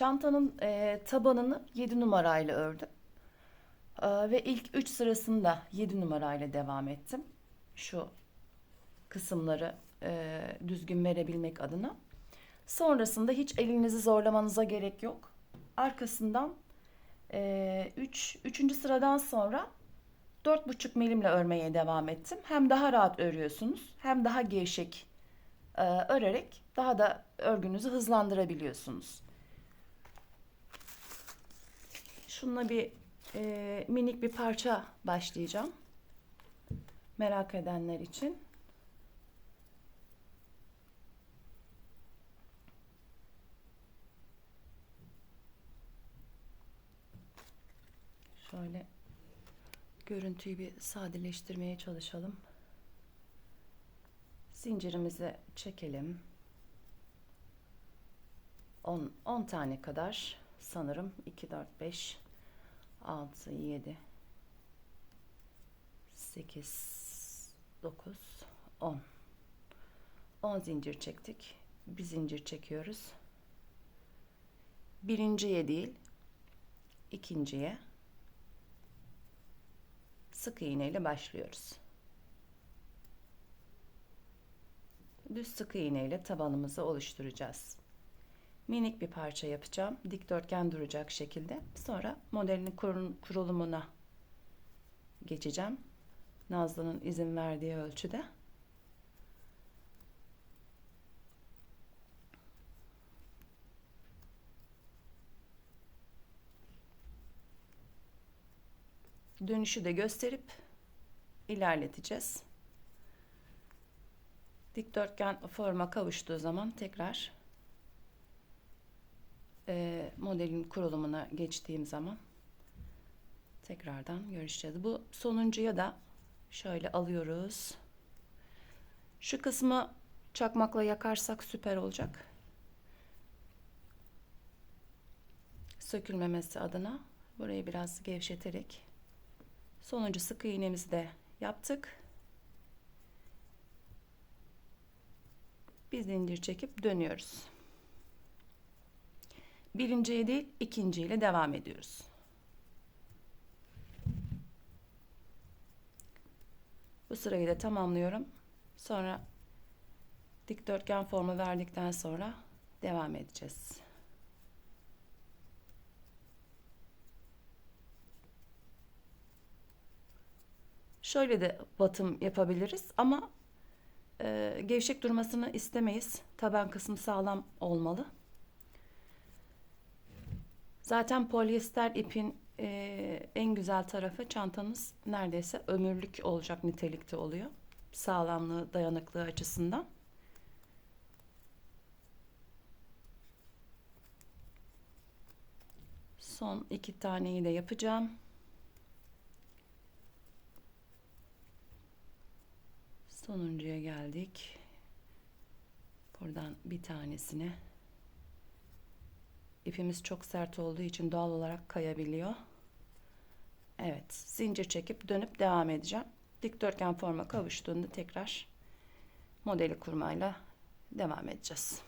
Çantanın e, tabanını 7 numarayla ördüm. E, ve ilk 3 sırasında 7 numarayla devam ettim. Şu kısımları e, düzgün verebilmek adına. Sonrasında hiç elinizi zorlamanıza gerek yok. Arkasından 3 3. sıradan sonra 4,5 milimle örmeye devam ettim. Hem daha rahat örüyorsunuz hem daha gevşek e, örerek daha da örgünüzü hızlandırabiliyorsunuz. Şununla bir e, minik bir parça başlayacağım. Merak edenler için. Şöyle görüntüyü bir sadeleştirmeye çalışalım. Zincirimizi çekelim. 10 10 tane kadar sanırım 2 4 5 6 7 8 9 10 10 zincir çektik. Bir zincir çekiyoruz. Birinciye değil, ikinciye sık iğne ile başlıyoruz. Düz sık iğne ile tabanımızı oluşturacağız. Minik bir parça yapacağım. Dikdörtgen duracak şekilde. Sonra modelin kurulumuna geçeceğim. Nazlı'nın izin verdiği ölçüde. Dönüşü de gösterip ilerleteceğiz. Dikdörtgen forma kavuştuğu zaman tekrar e, modelin kurulumuna geçtiğim zaman tekrardan görüşeceğiz. Bu sonuncuya da şöyle alıyoruz. Şu kısmı çakmakla yakarsak süper olacak. Sökülmemesi adına burayı biraz gevşeterek sonuncu sık iğnemizi de yaptık. Bir zincir çekip dönüyoruz. Birinciye değil ikinciyle devam ediyoruz. Bu sırayı da tamamlıyorum. Sonra dikdörtgen formu verdikten sonra devam edeceğiz. Şöyle de batım yapabiliriz ama e, gevşek durmasını istemeyiz. Taban kısmı sağlam olmalı. Zaten polyester ipin e, en güzel tarafı çantanız neredeyse ömürlük olacak nitelikte oluyor. Sağlamlığı, dayanıklığı açısından. Son iki taneyi de yapacağım. Sonuncuya geldik. Buradan bir tanesine ipimiz çok sert olduğu için doğal olarak kayabiliyor. Evet, zincir çekip dönüp devam edeceğim. Dikdörtgen forma kavuştuğunda tekrar modeli kurmayla devam edeceğiz.